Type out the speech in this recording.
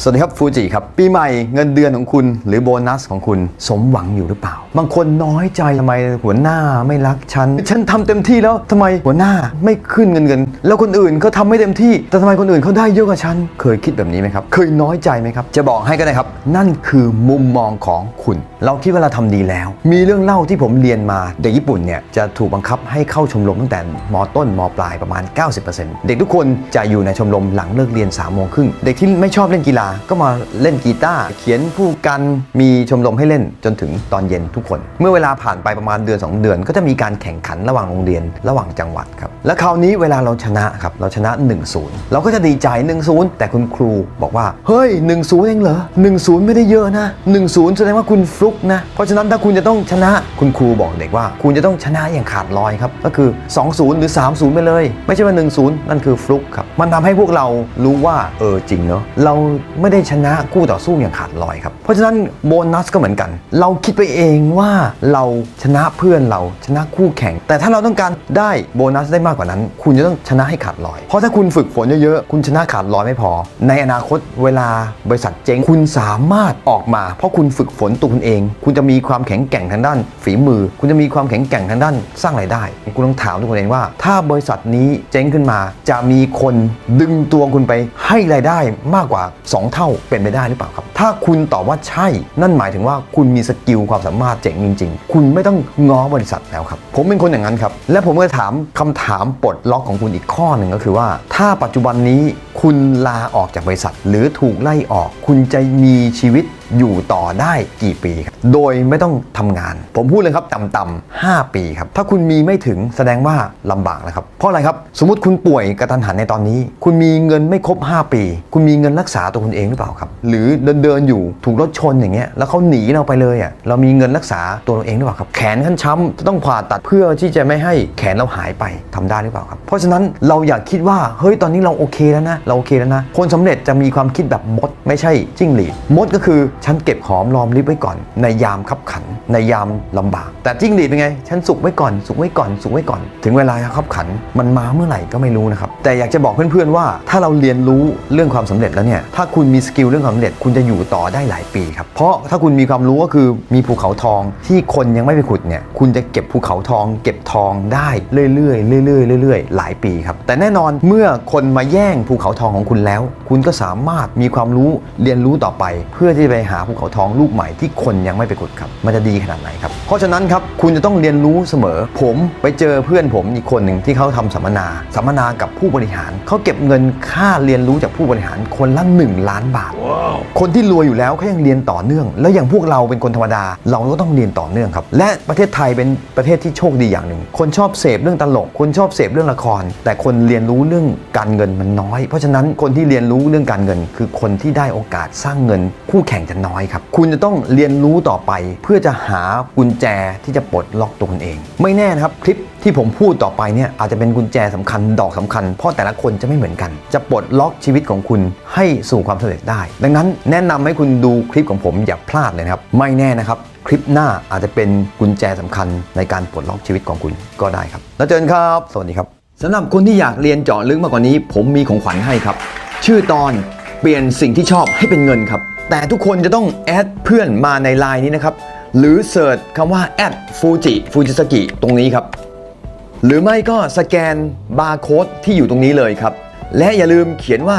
สวัสดีครับฟูจิครับ ปีใหม่เงินเดือนของคุณหรือโบนัสของคุณสมหวังอยู่หรือเปล่า บางคนน้อยใจทำไมหัวหน้าไม่รักฉัน ฉันทำเต็มที่แล้วทำไมหัวหน้าไม่ขึ้นเงินเงินแล้วคนอื่นเขาทำไม่เต็มที่ แต่ทำไมคนอื่นเขาได้เยอะกว่าฉัน เคยคิดแบบนี้ไหมครับ เคยน้อยใจไหมครับ จะบอกให้ก็ได้ครับ นั่นคือมุมมองของคุณ เราคิดว่าเราทำดีแล้ว มีเรื่องเล่าที่ผมเรียนมาเด็กญี่ปุ่นเนี่ยจะถูกบังคับให้เข้าชมรมตั้งแต่มต้นมปลายประมาณ 90%เด็กทุกคนจะอยู่ในชมรมหลังเลิกเรียน3ามโมงครึ่งเด็กที่ไม่ชอบเล่นกีฬาก็มาเล่นกีตาร์เขียนผู้กันมีชมรมให้เล่นจนถึงตอนเย็นทุกคน เมื่อเวลาผ่านไปประมาณเดือน 2 เดือน ก็จะมีการแข่งขันระหว่างโรงเรียนระหว่างจังหวัดครับและคราวนี้เวลาเราชนะครับเราชนะ 1-0 เราก็จะดีใจ 1-0 แต่คุณครูบอกว่า เฮ้ย 1-0 เองเหรอ 1-0 ไม่ได้เยอะนะ 1-0 แสดงว่าคุณฟลุกนะ เพราะฉะนั้นถ้าคุณจะต้องชนะคุณครูบอกเด็กว่า คุณจะต้องชนะอย่างขาดลอยครับ ก็คือ 2-0 หรือ 3-0 ไปเลย ไม่ใช่ว่า 1-0 นั่นคือฟลุกครับ มันทำให้พวกเรารู้ว่าเออจริงเนอะเราไม่ได้ชนะคู่ต่อสู้อย่างขาดลอยครับ เพราะฉะนั้นโบนัสก็เหมือนกัน เราคิดไปเองว่าเราชนะเพื่อนเราชนะคู่แข่ง แต่ถ้าเราต้องการได้โบนัสได้มากกว่านั้น คุณจะต้องชนะให้ขาดลอย เพราะถ้าคุณฝึกฝนเยอะๆ คุณชนะขาดลอยไม่พอ ในอนาคตเวลาบริษัทเจ๊งคุณสามารถออกมา เพราะคุณฝึกฝนตัวคุณเอง คุณจะมีความแข็งแกร่งทางด้าน ฝีมือ คุณจะมีความแข็งแกร่งทางด้านสร้างรายได้ คุณต้องถามตัวคุณเองว่า ถ้าบริษัทนี้เจ๊งขึ้นมา จะมีคนดึงตัวคุณไปให้รายได้มากกว่า2เท่าเป็นไปได้หรือเปล่าครับ ถ้าคุณตอบว่าใช่ นั่นหมายถึงว่าคุณมีสกิลความสามารถเจ๋งจริง ๆ คุณไม่ต้องง้อบริษัทแล้วครับ ผมเป็นคนอย่างนั้นครับ และผมก็ถามคำถามปลดล็อกของคุณอีกข้อหนึ่งก็คือว่า ถ้าปัจจุบันนี้คุณลาออกจากบริษัท หรือถูกไล่ออก คุณจะมีชีวิตอยู่ต่อได้กี่ปีครับโดยไม่ต้องทำงาน ผมพูดเลยครับต่ำๆ5ปีครับ ถ้าคุณมีไม่ถึงแสดงว่าลำบากนะครับ เพราะอะไรครับ สมมติคุณป่วยกระทันหันในตอนนี้ คุณมีเงินไม่ครบ 5 ปี คุณมีเงินรักษาตัวคุณเองหรือเปล่าครับ หรือเดินเดินอยู่ถูกรถชนอย่างเงี้ยแล้วเขาหนีเราไปเลยอะเรามีเงินรักษาตัวเราเองหรือเปล่าครับ แขนขั้นช้ำจะต้องผ่าตัดเพื่อที่จะไม่ให้แขนเราหายไปทำได้หรือเปล่าครับ เพราะฉะนั้นเราอยากคิดว่าเฮ้ยตอนนี้เราโอเคแล้วนะเราโอเคแล้วนะคนสำเร็จจะมีความคิดแบบมด ไม่ใช่จิ้งหรีดมดก็คือฉันเก็บหอมรอมริบไว้ก่อน ในยามขับขัน ในยามลำบาก แต่จิ้งหรีดเป็นไง ฉันสุกไว้ก่อน สุกไว้ก่อน สุกไว้ก่อน ถึงเวลาขับขันมันมาเมื่อไหร่ก็ไม่รู้นะครับแต่อยากจะบอกเพื่อนๆว่าถ้าเราเรียนรู้เรื่องความสำเร็จแล้วเนี่ยถ้าคุณคุณมีสกิลเรื่องความสำเร็จคุณจะอยู่ต่อได้หลายปีครับ เพราะถ้าคุณมีความรู้ก็คือมีภูเขาทองที่คนยังไม่ไปขุดเนี่ยคุณจะเก็บภูเขาทอง เก็บทองได้เรื่อยๆเรื่อยๆเรื่อยๆหลายปีครับ แต่แน่นอนเมื่อคนมาแย่งภูเขาทองของคุณแล้ว คุณก็สามารถมีความรู้เรียนรู้ต่อไป เพื่อที่จะไปหาภูเขาทองลูกใหม่ที่คนยังไม่ไปขุดครับ มันจะดีขนาดไหนครับ เพราะฉะนั้นครับคุณจะต้องเรียนรู้เสมอ ผมไปเจอเพื่อนผมอีกคนหนึ่งที่เขาทำสัมมนา สัมมนากับผู้บริหารเขาเก็บเงินค่าเรียนรู้จากผู้บริหารคนละ1ล้านบาท คนที่รวยอยู่แล้วเขายังเรียนต่อเนื่อง แล้วอย่างพวกเราเป็นคนธรรมดา เราก็ต้องเรียนต่อเนื่องครับ และประเทศไทยเป็นประเทศที่โชคดีอย่างหนึ่ง คนชอบเสพเรื่องตลก คนชอบเสพเรื่องละคร แต่คนเรียนรู้เรื่องการเงินมันน้อย เพราะฉะนั้นคนที่เรียนรู้เรื่องการเงิน คือคนที่ได้โอกาสสร้างเงิน คู่แข่งจะน้อยครับ คุณจะต้องเรียนรู้ต่อไป เพื่อจะหากุญแจที่จะปลดล็อกตัวคุณเอง ไม่แน่นะครับคลิปที่ผมพูดต่อไปเนี่ยอาจจะเป็นกุญแจสำคัญดอกสำคัญ เพราะแต่ละคนจะไม่เหมือนกัน จะปลดล็อกชีวิตของคุณให้สู่ความสำเร็จได้ ดังนั้นแนะนำให้คุณดูคลิปของผมอย่าพลาดเลยนะครับ ไม่แน่นะครับ คลิปหน้าอาจจะเป็นกุญแจสำคัญในการปลดล็อกชีวิตของคุณก็ได้ครับ แล้วเจอกันครับ สวัสดีครับสำหรับคนที่อยากเรียนเจาะลึกมากกว่านี้ ผมมีของขวัญให้ครับ ชื่อตอนเปลี่ยนสิ่งที่ชอบให้เป็นเงินครับ แต่ทุกคนจะต้องแอดเพื่อนมาในไลน์นี้นะครับ หรือเสิร์ชคำว่าแอดฟูจิฟูจิสกิตรงนี้ครับ หรือไม่ก็สแกนบาร์โค้ดที่อยู่ตรงนี้เลยครับ และอย่าลืมเขียนว่า